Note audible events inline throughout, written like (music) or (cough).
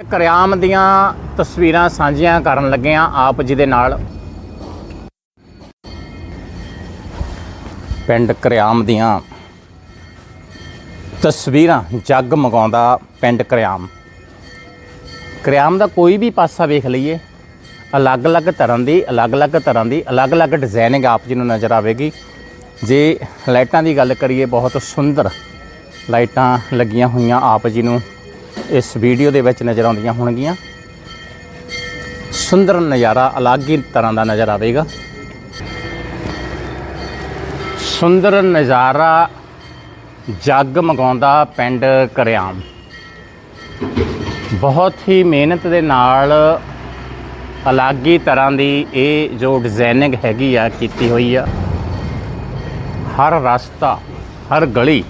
ਕਰਿਆਮ ਦੀਆਂ ਤਸਵੀਰਾਂ ਸਾਂਝੀਆਂ ਕਰਨ ਲੱਗੇ ਆ ਆਪ ਜੀ ਦੇ ਨਾਲ। ਪਿੰਡ ਕਰਿਆਮ ਦੀਆਂ ਤਸਵੀਰਾਂ ਜੱਗ ਮਗਾਉਂਦਾ ਪਿੰਡ ਕਰਿਆਮ। ਕਰਿਆਮ ਦਾ ਕੋਈ ਵੀ ਪਾਸਾ ਵੇਖ ਲਈਏ, ਅਲੱਗ-ਅਲੱਗ ਤਰ੍ਹਾਂ ਦੀ, ਅਲੱਗ-ਅਲੱਗ ਤਰ੍ਹਾਂ ਦੀ, ਅਲੱਗ-ਅਲੱਗ ਡਿਜ਼ਾਈਨਿੰਗ ਆਪ ਜੀ ਨੂੰ ਨਜ਼ਰ ਆਵੇਗੀ। ਜੇ ਲਾਈਟਾਂ ਦੀ ਗੱਲ ਕਰੀਏ, ਬਹੁਤ ਸੁੰਦਰ ਲਾਈਟਾਂ ਲੱਗੀਆਂ ਹੋਈਆਂ ਆਪ ਜੀ ਨੂੰ। ਇਸ ਵੀਡੀਓ ਦੇ ਵਿੱਚ ਨਜ਼ਰ ਆਉਂਦੀਆਂ ਹੋਣਗੀਆਂ। ਸੁੰਦਰ ਨਜ਼ਾਰਾ, ਅਲੱਗ ਹੀ ਤਰ੍ਹਾਂ ਦਾ ਨਜ਼ਰ ਆਵੇਗਾ। ਸੁੰਦਰ ਨਜ਼ਾਰਾ ਜੱਗ ਮਗਾਉਂਦਾ ਪਿੰਡ ਕਰਿਆਮ। ਬਹੁਤ ਹੀ ਮਿਹਨਤ ਦੇ ਨਾਲ ਅਲੱਗ ਹੀ ਤਰ੍ਹਾਂ ਦੀ ਇਹ ਜੋ ਡਿਜ਼ਾਈਨਿੰਗ ਹੈਗੀ ਆ, ਕੀਤੀ ਹੋਈ ਆ। ਹਰ ਰਸਤਾ, ਹਰ ਗਲੀ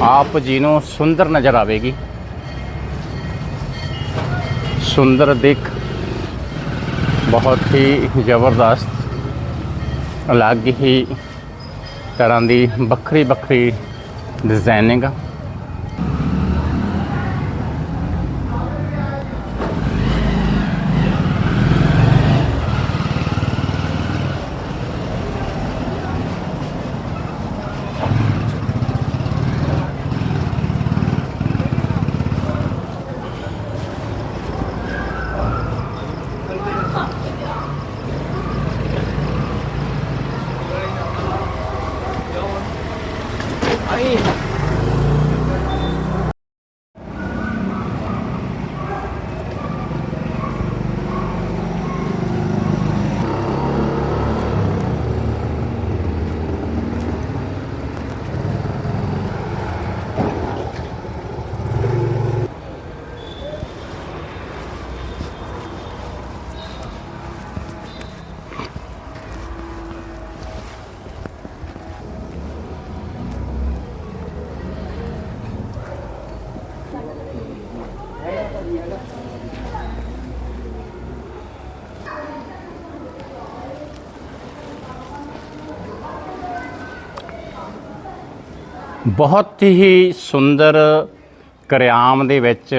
ਆਪ ਜੀ ਨੂੰ ਸੁੰਦਰ ਨਜ਼ਰ ਆਵੇਗੀ। ਸੁੰਦਰ ਦਿੱਖ ਬਹੁਤ ਹੀ ਜ਼ਬਰਦਸਤ ਅਲੱਗ ਹੀ ਤਰ੍ਹਾਂ ਦੀ ਵੱਖਰੀ ਵੱਖਰੀ ਡਿਜ਼ਾਈਨਿੰਗ ਬਹੁਤ ਹੀ ਸੁੰਦਰ ਕਰਿਆਮ ਦੇ ਵਿੱਚ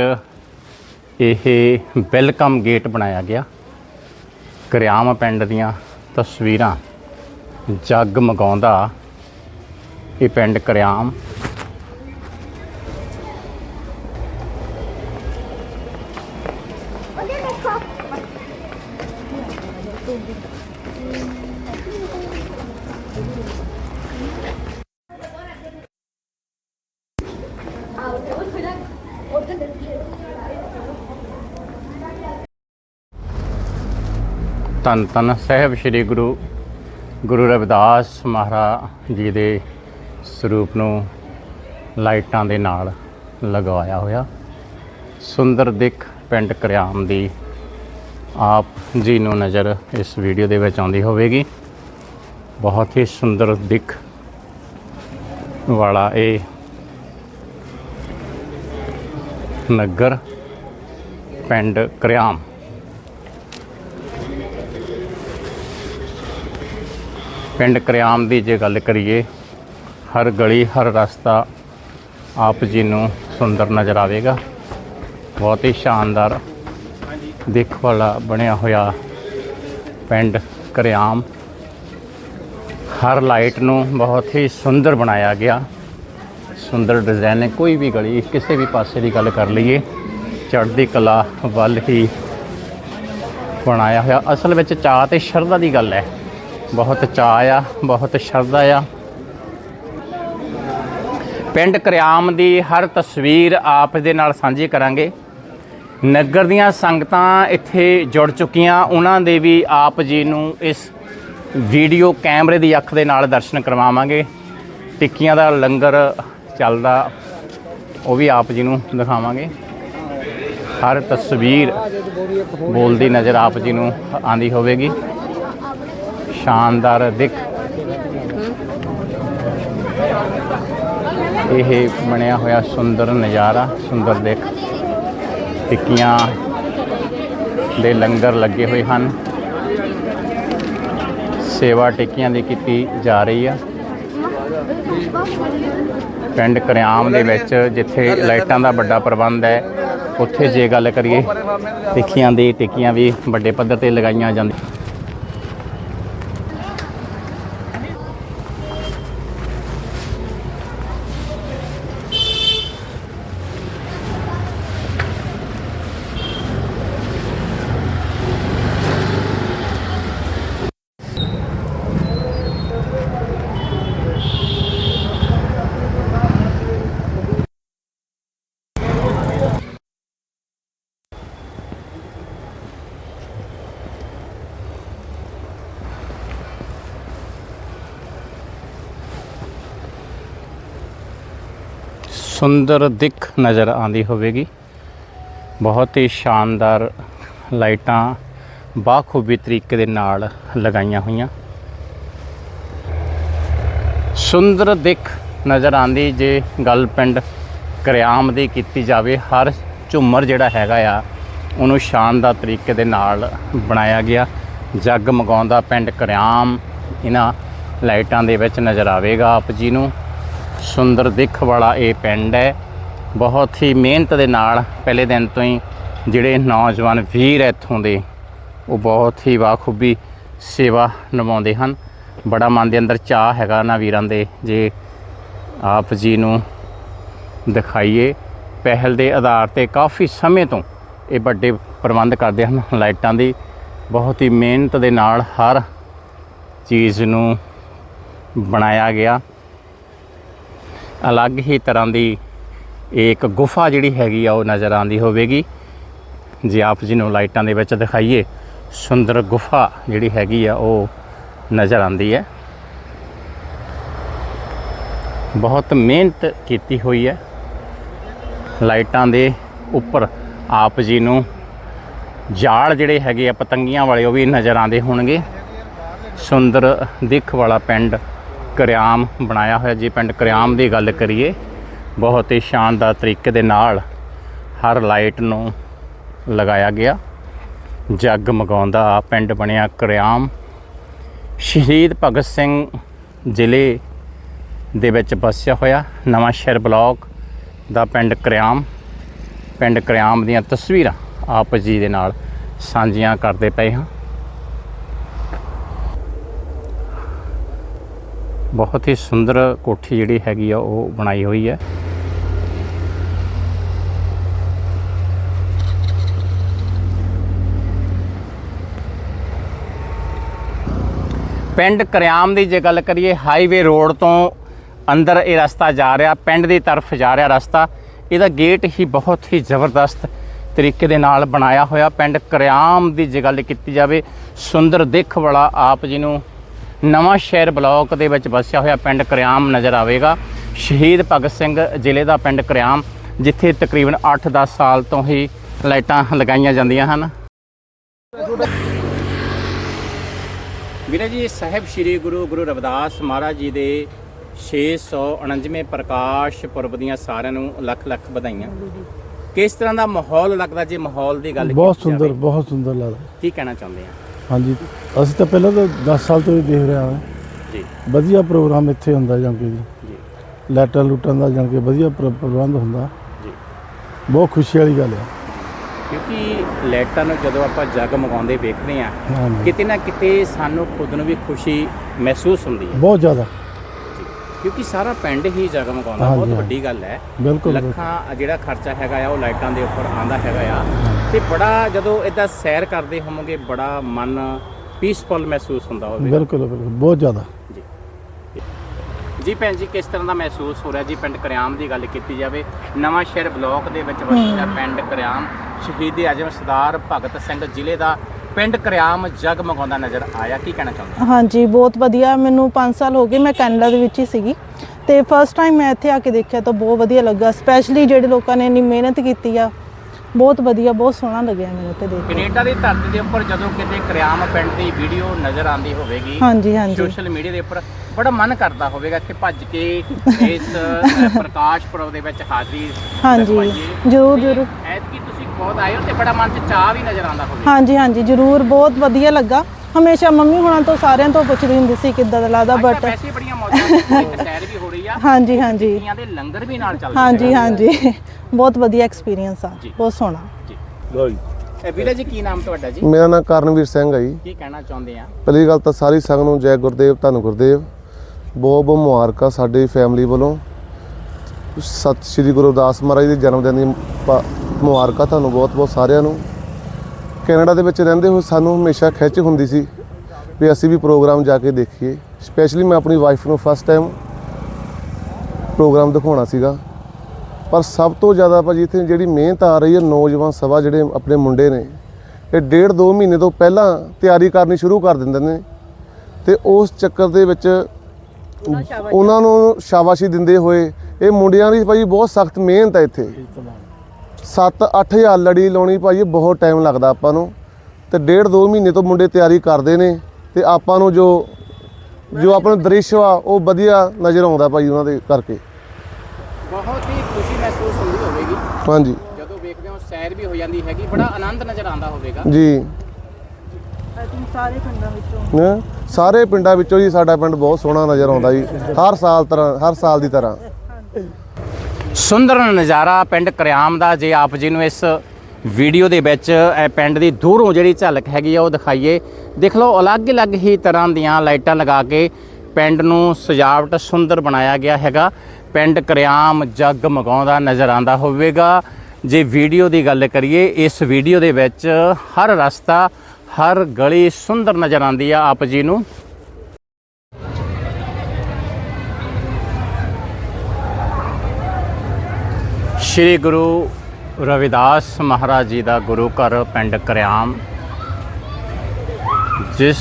ਇਹ ਵੈਲਕਮ ਗੇਟ ਬਣਾਇਆ ਗਿਆ। ਕਰਿਆਮ ਪਿੰਡ ਦੀਆਂ ਤਸਵੀਰਾਂ ਜੱਗ ਮਗਾਉਂਦਾ ਇਹ ਪਿੰਡ ਕਰਿਆਮ। ਧੰਨ ਧੰਨ ਸਾਹਿਬ ਸ੍ਰੀ ਗੁਰੂ ਗੁਰੂ ਰਵਿਦਾਸ ਮਹਾਰਾਜ ਜੀ ਦੇ ਸਰੂਪ ਨੂੰ ਲਾਈਟਾਂ ਦੇ ਨਾਲ ਲਗਾਇਆ ਹੋਇਆ। ਸੁੰਦਰ ਦਿੱਖ ਪਿੰਡ ਕਰਿਆਮ ਦੀ ਆਪ ਜੀ ਨੂੰ ਨਜ਼ਰ ਇਸ ਵੀਡੀਓ ਦੇ ਵਿੱਚ ਆਉਂਦੀ ਹੋਵੇਗੀ। ਬਹੁਤ ਹੀ ਸੁੰਦਰ ਦਿੱਖ ਵਾਲਾ ਇਹ ਨਗਰ ਪਿੰਡ ਕਰਿਆਮ। ਪਿੰਡ ਕਰਿਆਮ ਦੀ ਜੇ ਗੱਲ ਕਰੀਏ, ਹਰ ਗਲੀ, ਹਰ ਰਸਤਾ ਆਪ ਜੀ ਨੂੰ ਸੁੰਦਰ ਨਜ਼ਰ ਆਵੇਗਾ। ਬਹੁਤ ਹੀ ਸ਼ਾਨਦਾਰ ਦੇਖ ਵਾਲਾ ਬਣਿਆ ਹੋਇਆ ਪਿੰਡ ਕਰਿਆਮ। ਹਰ ਲਾਈਟ ਨੂੰ ਬਹੁਤ ਹੀ ਸੁੰਦਰ ਬਣਾਇਆ ਗਿਆ। ਸੁੰਦਰ ਡਿਜ਼ਾਈਨ ਹੈ, ਕੋਈ ਵੀ ਗਲੀ, ਕਿਸੇ ਵੀ ਪਾਸੇ ਦੀ ਗੱਲ ਕਰ ਲਈਏ, ਚੜ੍ਹਦੀ ਕਲਾ ਵੱਲ ਹੀ ਬਣਾਇਆ ਹੋਇਆ। ਅਸਲ ਵਿੱਚ ਚਾਹ ਤੇ ਸ਼ਰਧਾ ਦੀ ਗੱਲ ਹੈ। ਬਹੁਤ ਚਾਅ ਆ, ਬਹੁਤ ਸ਼ਰਧਾ ਆ। ਪਿੰਡ ਕਰਿਆਮ ਦੀ ਹਰ ਤਸਵੀਰ ਆਪ ਦੇ ਨਾਲ ਸਾਂਝੀ ਕਰਾਂਗੇ। ਨਗਰ ਦੀਆਂ ਸੰਗਤਾਂ ਇੱਥੇ ਜੁੜ ਚੁੱਕੀਆਂ, ਉਹਨਾਂ ਦੇ ਵੀ ਆਪ ਜੀ ਨੂੰ ਇਸ ਵੀਡੀਓ ਕੈਮਰੇ ਦੀ ਅੱਖ ਦੇ ਨਾਲ ਦਰਸ਼ਨ ਕਰਵਾਵਾਂਗੇ। ਟਿੱਕੀਆਂ ਦਾ ਲੰਗਰ ਚੱਲਦਾ, ਉਹ ਵੀ ਆਪ ਜੀ ਨੂੰ ਦਿਖਾਵਾਂਗੇ। ਹਰ ਤਸਵੀਰ ਬੋਲਦੀ ਨਜ਼ਰ ਆਪ ਜੀ ਨੂੰ ਆਂਦੀ ਹੋਵੇਗੀ। ਸ਼ਾਨਦਾਰ ਦਿੱਖ। ਇਹ ਬਣਿਆ ਹੋਇਆ ਸੁੰਦਰ ਨਜ਼ਾਰਾ, ਸੁੰਦਰ ਦਿੱਖ। ਟਿੱਕੀਆਂ ਦੇ ਲੰਗਰ ਲੱਗੇ ਹੋਏ ਹਨ। ਸੇਵਾ ਟਿੱਕੀਆਂ ਦੀ ਕੀਤੀ ਜਾ ਰਹੀ ਆ। ਪਿੰਡ ਕਰਿਆਮ ਦੇ ਵਿੱਚ ਜਿੱਥੇ ਲਾਈਟਾਂ ਦਾ ਵੱਡਾ ਪ੍ਰਬੰਧ ਹੈ, ਉੱਥੇ ਜੇ ਗੱਲ ਕਰੀਏ, ਟਿੱਕੀਆਂ ਦੀ, ਟਿੱਕੀਆਂ ਵੀ ਵੱਡੇ ਪੱਧਰ ਤੇ ਲਗਾਈਆਂ ਜਾਂਦੀਆਂ। ਸੁੰਦਰ ਦਿੱਖ ਨਜ਼ਰ ਆਉਂਦੀ ਹੋਵੇਗੀ। ਬਹੁਤ ਹੀ ਸ਼ਾਨਦਾਰ ਲਾਈਟਾਂ ਬਾਖੂਬੀ ਤਰੀਕੇ ਦੇ ਨਾਲ ਲਗਾਈਆਂ ਹੋਈਆਂ। ਸੁੰਦਰ ਦਿੱਖ ਨਜ਼ਰ ਆਉਂਦੀ ਜੇ ਗੱਲ ਪਿੰਡ ਕਰਿਆਮ ਦੀ ਕੀਤੀ ਜਾਵੇ, ਹਰ ਝੁੰਮਰ ਜਿਹੜਾ ਹੈਗਾ ਆ, ਉਹਨੂੰ ਸ਼ਾਨਦਾਰ ਤਰੀਕੇ ਦੇ ਨਾਲ ਬਣਾਇਆ ਗਿਆ। ਜੱਗ ਜਗਮਗਾਉਂਦਾ ਪਿੰਡ ਕਰਿਆਮ, ਇਹਨਾਂ ਲਾਈਟਾਂ ਦੇ ਵਿੱਚ ਨਜ਼ਰ ਆਵੇਗਾ ਆਪ ਜੀ ਨੂੰ। ਸੁੰਦਰ ਦਿੱਖ ਵਾਲਾ ਇਹ ਪਿੰਡ ਹੈ। ਬਹੁਤ ਹੀ ਮਿਹਨਤ ਦੇ ਨਾਲ ਪਹਿਲੇ ਦਿਨ ਤੋਂ ਹੀ ਜਿਹੜੇ ਨੌਜਵਾਨ ਵੀਰ ਇੱਥੋਂ ਦੇ, ਉਹ ਬਹੁਤ ਹੀ ਬਾਖੂਬੀ ਸੇਵਾ ਨਿਭਾਉਂਦੇ ਹਨ। ਬੜਾ ਮਨ ਦੇ ਅੰਦਰ ਚਾਹ ਹੈਗਾ ਨਾ ਵੀਰਾਂ ਦੇ, ਜੇ ਆਪ ਜੀ ਨੂੰ ਦਿਖਾਈਏ, ਪਹਿਲ ਦੇ ਆਧਾਰ ਤੇ ਕਾਫੀ ਸਮੇਂ ਤੋਂ ਇਹ ਵੱਡੇ ਪ੍ਰਬੰਧ ਕਰਦੇ ਹਨ ਲਾਈਟਾਂ ਦੀ। ਬਹੁਤ ਹੀ ਮਿਹਨਤ ਦੇ ਨਾਲ ਹਰ ਚੀਜ਼ ਨੂੰ ਬਣਾਇਆ ਗਿਆ। ਅਲੱਗ ਹੀ ਤਰ੍ਹਾਂ ਦੀ ਇੱਕ ਗੁਫਾ ਜਿਹੜੀ ਹੈਗੀ ਆ, ਉਹ ਨਜ਼ਰ ਆਉਂਦੀ ਹੋਵੇਗੀ। ਜੇ ਆਪ ਜੀ ਨੂੰ ਲਾਈਟਾਂ ਦੇ ਵਿੱਚ ਦਿਖਾਈਏ, ਸੁੰਦਰ ਗੁਫਾ ਜਿਹੜੀ ਹੈਗੀ ਆ, ਉਹ ਨਜ਼ਰ ਆਉਂਦੀ ਹੈ। ਬਹੁਤ ਮਿਹਨਤ ਕੀਤੀ ਹੋਈ ਹੈ। ਲਾਈਟਾਂ ਦੇ ਉੱਪਰ ਆਪ ਜੀ ਨੂੰ ਜਾਲ ਜਿਹੜੇ ਹੈਗੇ ਆ, ਪਤੰਗੀਆਂ ਵਾਲੇ, ਉਹ ਵੀ ਨਜ਼ਰ ਆਉਂਦੇ ਹੋਣਗੇ। ਸੁੰਦਰ ਦਿੱਖ ਵਾਲਾ ਪਿੰਡ ਕਰਿਆਮ ਬਣਾਇਆ ਹੋਇਆ ਜੀ, ਪਿੰਡ ਕਰਿਆਮ ਦੀ ਗੱਲ ਕਰੀਏ, ਬਹੁਤ ਹੀ ਸ਼ਾਨਦਾਰ ਤਰੀਕੇ ਦੇ ਨਾਲ ਹਰ ਲਾਈਟ ਨੂੰ ਲਗਾਇਆ ਗਿਆ, ਜੱਗ ਜਗਮਗਾਉਂਦਾ ਪਿੰਡ ਬਣਿਆ ਕਰਿਆਮ। ਸ਼ਹੀਦ ਭਗਤ ਸਿੰਘ ਜ਼ਿਲ੍ਹੇ ਦੇ ਵਿੱਚ ਵਸਿਆ ਹੋਇਆ ਨਵਾਂ ਸ਼ਹਿਰ ਬਲਾਕ ਦਾ ਪਿੰਡ ਕਰਿਆਮ। ਪਿੰਡ ਕਰਿਆਮ ਦੀਆਂ ਤਸਵੀਰਾਂ ਆਪ ਜੀ ਦੇ ਨਾਲ ਸਾਂਝੀਆਂ ਕਰਦੇ ਪਏ ਹਾਂ। ਬਹੁਤ ਹੀ ਸੁੰਦਰ ਕੋਠੀ ਜਿਹੜੀ ਹੈਗੀ ਆ, ਉਹ ਬਣਾਈ ਹੋਈ ਹੈ। ਪਿੰਡ ਕਰਿਆਮ ਦੀ ਜੇ ਗੱਲ ਕਰੀਏ ਹਾਈਵੇ ਰੋਡ ਤੋਂ ਅੰਦਰ ਇਹ ਰਸਤਾ ਜਾ ਰਿਹਾ, ਪਿੰਡ ਦੀ ਤਰਫ ਜਾ ਰਿਹਾ ਰਸਤਾ। ਇਹਦਾ ਗੇਟ ਹੀ ਬਹੁਤ ਹੀ ਜ਼ਬਰਦਸਤ ਤਰੀਕੇ ਦੇ ਨਾਲ ਬਣਾਇਆ ਹੋਇਆ। ਪਿੰਡ ਕਰਿਆਮ ਦੀ ਜੇ ਗੱਲ ਕੀਤੀ ਜਾਵੇ, ਸੁੰਦਰ ਦਿੱਖ ਵਾਲਾ ਆਪ ਜੀ ਨੂੰ ਨਵਾਂ ਸ਼ਹਿਰ ਬਲਾਕ ਦੇ ਵਿੱਚ ਵਸਿਆ ਹੋਇਆ ਪਿੰਡ ਕਰਿਆਮ ਨਜ਼ਰ ਆਵੇਗਾ। ਸ਼ਹੀਦ ਭਗਤ ਸਿੰਘ ਜ਼ਿਲ੍ਹੇ ਦਾ ਪਿੰਡ ਕਰਿਆਮ ਜਿੱਥੇ ਤਕਰੀਬਨ 8-10 ਸਾਲ ਤੋਂ ਹੀ ਲਾਈਟਾਂ ਲਗਾਈਆਂ ਜਾਂਦੀਆਂ ਹਨ। ਵੀਰੇ ਜੀ ਸਾਹਿਬ ਸ੍ਰੀ ਗੁਰੂ ਗੁਰੂ ਰਵਿਦਾਸ ਮਹਾਰਾਜ ਜੀ ਦੇ 649ਵੇਂ ਪ੍ਰਕਾਸ਼ ਪੁਰਬ ਦੀਆਂ ਸਾਰਿਆਂ ਨੂੰ ਲੱਖ ਲੱਖ ਵਧਾਈਆਂ। ਕਿਸ ਤਰ੍ਹਾਂ ਦਾ ਮਾਹੌਲ ਲੱਗਦਾ ਜੇ ਮਾਹੌਲ ਦੀ ਗੱਲ ਬਹੁਤ ਸੁੰਦਰ? ਬਹੁਤ ਸੁੰਦਰ ਲੱਗਦਾ। ਕੀ ਕਹਿਣਾ ਚਾਹੁੰਦੇ ਆ? ਹਾਂਜੀ। ਅਸੀਂ ਤਾਂ ਪਹਿਲਾਂ ਤਾਂ 10 ਸਾਲ ਤੋਂ ਹੀ ਦੇਖ ਰਹੇ ਹਾਂ। ਜੀ। ਵਧੀਆ ਪ੍ਰੋਗਰਾਮ ਇੱਥੇ ਹੁੰਦਾ ਜੀ ਜੀ। ਲਾਈਟਾਂ ਲੂਟਾਂ ਦਾ ਜਾਂਕੇ ਵਧੀਆ ਪ੍ਰ- ਪ੍ਰਬੰਧ ਹੁੰਦਾ। ਜੀ। ਬਹੁਤ ਖੁਸ਼ੀ ਵਾਲੀ ਗੱਲ ਹੈ ਕਿਉਂਕਿ ਲਾਈਟਾਂ ਨੂੰ ਜਦੋਂ ਆਪਾਂ ਜਗਮਗਾਉਂਦੇ ਵੇਖਦੇ ਆ ਹਾਂਜੀ। ਕਿਤੇ ਨਾ ਕਿਤੇ ਸਾਨੂੰ ਖੁਦ ਨੂੰ ਵੀ ਖੁਸ਼ੀ ਮਹਿਸੂਸ ਹੁੰਦੀ ਹੈ। ਬਹੁਤ ਜ਼ਿਆਦਾ। ਕਿਉਂਕਿ ਸਾਰਾ ਪਿੰਡ ਹੀ ਜਗਮਗਾਉਂਦਾ ਹਾਂਜੀ, ਬਹੁਤ। ਵੱਡੀ ਗੱਲ ਹੈ। ਬਿਲਕੁਲ। ਲੱਖਾਂ ਜਿਹੜਾ ਖਰਚਾ ਹੈਗਾ ਆ ਉਹ ਲਾਈਟਾਂ ਦੇ ਉੱਪਰ ਆਂਦਾ ਹੈਗਾ ਆ। ਤੇ ਬੜਾ ਜਦੋਂ ਇਦਾਂ ਸੈਰ ਕਰਦੇ ਹੋਵੋਗੇ ਬੜਾ ਮਨ ਪੀਸਫੁਲ ਮਹਿਸੂਸ ਹੁੰਦਾ ਹੋਵੇਗਾ। ਬਿਲਕੁਲ ਬਿਲਕੁਲ ਬਹੁਤ ਜ਼ਿਆਦਾ। ਜੀ। ਜੀ ਭੈਣ ਜੀ ਕਿਸ ਤਰ੍ਹਾਂ ਦਾ ਮਹਿਸੂਸ ਹੋ ਰਿਹਾ ਜੀ ਪਿੰਡ ਕਰਿਆਮ ਦੀ ਗੱਲ ਕੀਤੀ ਜਾਵੇ? ਨਵਾਂ ਸ਼ਹਿਰ ਬਲਾਕ ਦੇ ਵਿੱਚ ਵਸਿਆ ਪਿੰਡ ਕਰਿਆਮ ਸ਼ਹੀਦ ਆਜਮ ਸਰਦਾਰ ਭਗਤ ਸਿੰਘ ਜ਼ਿਲ੍ਹੇ ਦਾ ਪਿੰਡ ਕਰਿਆਮ ਜਗਮਗਾਉਂਦਾ ਨਜ਼ਰ ਆਇਆ। ਕੀ ਕਹਿਣਾ ਚਾਹੁੰਦੇ ਹਾਂਜੀ ਬਹੁਤ ਵਧੀਆ। ਮੈਨੂੰ 5 ਸਾਲ ਹੋ ਗਏ ਮੈਂ ਕੈਨੇਡਾ ਦੇ ਵਿੱਚ ਹੀ ਸੀਗੀ। ਤੇ ਫਸਟ ਟਾਈਮ ਮੈਂ ਇੱਥੇ ਆ ਕੇ ਦੇਖਿਆ ਤਾਂ ਬਹੁਤ ਵਧੀਆ ਲੱਗਾ ਸਪੈਸ਼ਲੀ ਜਿਹੜੇ ਲੋਕਾਂ ਨੇ ਇੰਨੀ ਮਿਹਨਤ ਕੀਤੀ ਆ। ਬਹੁਤ ਵਧੀਆ ਬਹੁਤ ਸੋਹਣਾ ਲੱਗਿਆ ਮੈਨੂੰ ਇੱਥੇ ਦੇਖ ਕੇ। ਕੈਨੇਡਾ ਦੀ ਧਰਤੀ ਦੇ ਉੱਪਰ ਜਦੋਂ ਕਿਤੇ ਕਰਿਆਮ ਪਿੰਡ ਦੀ ਵੀਡੀਓ ਨਜ਼ਰ ਆਉਂਦੀ ਹੋਵੇਗੀ ਹਾਂਜੀ ਹਾਂਜੀ। ਸੋਸ਼ਲ ਮੀਡੀਆ ਦੇ ਉੱਪਰ ਬੜਾ ਮਨ ਕਰਦਾ ਹੋਵੇਗਾ ਕਿ ਭੱਜ ਕੇ ਇਸ ਅ, (laughs) ਪ੍ਰਕਾਸ਼ ਪੁਰਬ ਦੇ ਵਿੱਚ ਹਾਜ਼ਰੀ ਹਾਂਜੀ ਲਗਵਾਈਏ। ਜ਼ਰੂਰ ਜ਼ਰੂਰ। ਐਤਕੀ ਤੁਸੀਂ ਖੁਦ ਆਏ ਹੋ ਤੇ ਬੜਾ ਮਨ 'ਚ ਚਾਹ ਵੀ ਨਜ਼ਰ ਆਉਂਦਾ ਹੋਵੇਗਾ ਹਾਂਜੀ ਹਾਂਜੀ ਜ਼ਰੂਰ ਬਹੁਤ ਵਧੀਆ ਲੱਗਾ। ਹਮੇਸ਼ਾ ਮੰਮੀ ਹੁਣਾਂ ਤੋਂ ਸਾਰਿਆਂ ਤੋਂ ਪੁੱਛਦੀ ਹੁੰਦੀ ਸੀ ਕਿੱਦਾਂ ਦਾ ਲੱਗਦਾ ਬਟ ਵੈਸੇ ਹੀ ਬੜੀਆਂ ਮੌਜਾਂ ਇੱਕ ਸੈਰ ਵੀ ਹੋ ਰਹੀ ਆ। ਹਾਂਜੀ ਹਾਂਜੀ। ਤੀਆਂ ਦੇ ਲੰਗਰ ਵੀ ਨਾਲ ਚੱਲਦੇ ਹਾਂਜੀ ਹਾਂਜੀ। ਬਹੁਤ ਵਧੀਆ ਐਕਸਪੀਰੀਅੰਸ ਆ ਜੀ। ਬਹੁਤ ਸੋਹਣਾ। ਇਹ ਵੀਰਾ ਜੀ ਕੀ ਨਾਮ ਤੁਹਾਡਾ ਜੀ? ਮੇਰਾ ਨਾਮ ਕਰਨਵੀਰ ਸਿੰਘ ਹੈ ਜੀ। ਕੀ ਕਹਿਣਾ ਚਾਹੁੰਦੇ ਆ? ਪਹਿਲੀ ਗੱਲ ਤਾਂ ਸਾਰੀ ਸੰਗਤ ਨੂੰ ਜੈ ਗੁਰਦੇਵ ਧੰਨ ਗੁਰਦੇਵ। ਬਹੁਤ ਬਹੁਤ ਮੁਬਾਰਕਾਂ ਸਾਡੀ ਫੈਮਿਲੀ ਵੱਲੋਂ। ਸਤਿ ਸ੍ਰੀ ਗੁਰੂ ਰਵਿਦਾਸ ਮਹਾਰਾਜ ਦੇ ਜਨਮ ਦਿਨ ਦੀ ਪ- ਮੁਬਾਰਕਾਂ ਤੁਹਾਨੂੰ ਬਹੁਤ ਬਹੁਤ ਸਾਰਿਆਂ ਨੂੰ। ਕੈਨੇਡਾ ਦੇ ਵਿੱਚ ਰਹਿੰਦੇ ਹੋਏ ਸਾਨੂੰ ਹਮੇਸ਼ਾ ਖਿੱਚ ਹੁੰਦੀ ਸੀ ਵੀ ਅਸੀਂ ਵੀ ਪ੍ਰੋਗਰਾਮ ਜਾ ਕੇ ਦੇਖੀਏ। ਸਪੈਸ਼ਲੀ ਮੈਂ ਆਪਣੀ ਵਾਈਫ ਨੂੰ ਫਸਟ ਟਾਈਮ ਪ੍ਰੋਗਰਾਮ ਦਿਖਾਉਣਾ ਸੀਗਾ। ਪਰ ਸਭ ਤੋਂ ਜ਼ਿਆਦਾ ਭਾਜੀ ਇੱਥੇ ਜਿਹੜੀ ਮਿਹਨਤ ਆ ਰਹੀ ਹੈ ਨੌਜਵਾਨ ਸਭਾ ਜਿਹੜੇ ਆਪਣੇ ਮੁੰਡੇ ਨੇ ਇਹ ਡੇਢ ਦੋ ਮਹੀਨੇ ਤੋਂ ਪਹਿਲਾਂ ਤਿਆਰੀ ਕਰਨੀ ਸ਼ੁਰੂ ਕਰ ਦਿੰਦੇ ਨੇ। ਤੇ ਉਸ ਚੱਕਰ ਦੇ ਵਿੱਚ ਉਹਨਾਂ ਨੂੰ ਸ਼ਾਬਾਸ਼ੀ ਦਿੰਦੇ ਹੋਏ ਇਹ ਮੁੰਡਿਆਂ ਦੀ ਭਾਜੀ ਬਹੁਤ ਸਖਤ ਮਿਹਨਤ ਹੈ ਇੱਥੇ। 7-8000 ਲੜੀ ਲਾਉਣੀ ਭਾਜੀ ਬਹੁਤ ਟਾਈਮ ਲੱਗਦਾ ਆਪਾਂ ਨੂੰ। ਤੇ ਡੇਢ ਦੋ ਮਹੀਨੇ ਤੋਂ ਮੁੰਡੇ ਤਿਆਰੀ ਕਰਦੇ ਨੇ ਤੇ ਆਪਾਂ ਨੂੰ ਜੋ ਜੋ ਆਪਣਾ ਦ੍ਰਿਸ਼ ਵਾ ਉਹ ਵਧੀਆ ਨਜ਼ਰ ਆਉਂਦਾ ਭਾਜੀ ਉਹਨਾਂ ਦੇ ਕਰਕੇ। ਬਹੁਤ ਹੀ ਖੁਸ਼ੀ ਮਹਿਸੂਸ ਹੁੰਦੀ ਹੋਵੇਗੀ। ਹਾਂਜੀ। ਜਦੋਂ ਵੇਖਦੇ ਹੋ ਸੈਰ ਵੀ ਹੋ ਜਾਂਦੀ ਹੈਗੀ ਬੜਾ ਆਨੰਦ ਨਜ਼ਰ ਆਉਂਦਾ ਹੋਵੇਗਾ। ਜੀ। ਸਾਰੇ ਪਿੰਡਾਂ ਵਿੱਚੋਂ? ਹੈਂ? ਸਾਰੇ ਪਿੰਡਾਂ ਵਿੱਚੋਂ ਜੀ ਸਾਡਾ ਪਿੰਡ ਬਹੁਤ ਸੋਹਣਾ ਨਜ਼ਰ ਆਉਂਦਾ ਜੀ। ਹਰ ਸਾਲ ਤਰ੍ਹਾਂ ਹਰ ਸਾਲ ਦੀ ਤਰ੍ਹਾਂ। ਸੁੰਦਰ ਨਜ਼ਾਰਾ ਪਿੰਡ ਕਰਿਆਮ ਦਾ ਜੇ ਆਪ ਜੀ ਨੂੰ ਇਸ ਵੀਡੀਓ ਦੇ ਵਿੱਚ ਇਹ ਪਿੰਡ ਦੀ ਦੂਰੋਂ ਜਿਹੜੀ ਝਲਕ ਹੈਗੀ ਆ ਉਹ ਦਿਖਾਈਏ। ਦੇਖ ਲਓ, ਅਲੱਗ-ਅਲੱਗ ਹੀ ਤਰ੍ਹਾਂ ਦੀਆਂ ਲਾਈਟਾਂ ਲਗਾ ਕੇ ਪਿੰਡ ਨੂੰ ਸਜਾਵਟ ਸੁੰਦਰ ਬਣਾਇਆ ਗਿਆ ਹੈਗਾ। ਪਿੰਡ ਕਰਿਆਮ ਜੱਗ ਜਗਮਗਾਉਂਦਾ ਨਜ਼ਰ ਆਉਂਦਾ ਹੋਵੇਗਾ। ਜੇ ਵੀਡੀਓ ਦੀ ਗੱਲ ਕਰੀਏ, ਇਸ ਵੀਡੀਓ ਦੇ ਵਿੱਚ ਹਰ ਰਸਤਾ, ਹਰ ਗਲੀ ਸੁੰਦਰ ਨਜ਼ਰ ਆਉਂਦੀ ਆ ਆਪ ਜੀ ਨੂੰ। ਸ਼੍ਰੀ ਗੁਰੂ ਰਵਿਦਾਸ ਮਹਾਰਾਜ ਜੀ ਦਾ ਗੁਰੂ ਘਰ ਪਿੰਡ ਕਰਿਆਮ, ਜਿਸ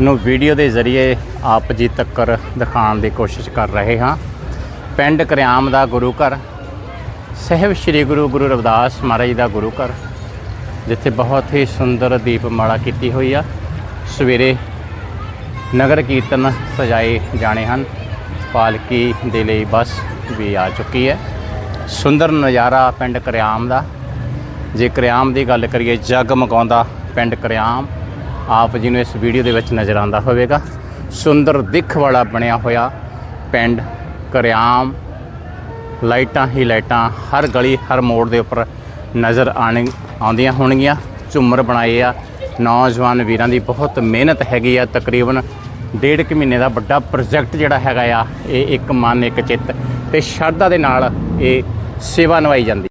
ਨੂੰ ਵੀਡੀਓ ਦੇ ਜ਼ਰੀਏ ਆਪ ਜੀ ਤੱਕ ਦਿਖਾਉਣ ਦੀ ਕੋਸ਼ਿਸ਼ ਕਰ ਰਹੇ ਹਾਂ। ਪਿੰਡ ਕਰਿਆਮ ਦਾ ਗੁਰੂ ਘਰ ਸਹਿਬ ਸ਼੍ਰੀ ਗੁਰੂ ਗੁਰੂ ਰਵਿਦਾਸ ਮਹਾਰਾਜ ਜੀ ਦਾ ਗੁਰੂ ਘਰ ਜਿੱਥੇ ਬਹੁਤ ਹੀ ਸੁੰਦਰ ਦੀਪਮਾਲਾ ਕੀਤੀ ਹੋਈ ਆ। ਸਵੇਰੇ ਨਗਰ ਕੀਰਤਨ ਸਜਾਏ ਜਾਣੇ ਹਨ। ਪਾਲਕੀ ਦੇ ਲਈ ਬੱਸ ਵੀ ਆ ਚੁੱਕੀ ਹੈ। ਸੁੰਦਰ ਨਜ਼ਾਰਾ ਪਿੰਡ ਕਰਿਆਮ ਦਾ। ਜੇ ਕਰਿਆਮ ਦੀ ਗੱਲ ਕਰੀਏ ਜਗਮਗਾਉਂਦਾ ਪਿੰਡ ਕਰਿਆਮ, ਆਪ ਜੀ ਨੂੰ ਇਸ ਵੀਡੀਓ ਦੇ ਵਿੱਚ ਨਜ਼ਰ ਆਉਂਦਾ ਹੋਵੇਗਾ। ਸੁੰਦਰ ਦਿੱਖ ਵਾਲਾ ਬਣਿਆ ਹੋਇਆ ਪਿੰਡ ਕਰਿਆਮ। ਲਾਈਟਾਂ ਹੀ ਲਾਈਟਾਂ, ਹਰ ਗਲੀ, ਹਰ ਮੋੜ ਦੇ ਉੱਪਰ ਨਜ਼ਰ ਆਣੇ, ਆਉਂਦੀਆਂ ਹੋਣਗੀਆਂ। ਝੁੰਮਰ ਬਣਾਏ ਆ। ਨੌਜਵਾਨ ਵੀਰਾਂ ਦੀ ਬਹੁਤ ਮਿਹਨਤ ਹੈਗੀ ਆ। ਤਕਰੀਬਨ ਡੇਢ ਕੁ ਮਹੀਨੇ ਦਾ ਵੱਡਾ ਪ੍ਰੋਜੈਕਟ ਜਿਹੜਾ ਹੈਗਾ ਆ, ਇਹ ਇੱਕ ਮਨ, ਇੱਕ ਚਿੱਤ ਤੇ ਸ਼ਰਧਾ ਦੇ ਨਾਲ ਇਹ ਸੇਵਾ ਨਿਭਾਈ ਜਾਂਦੀ।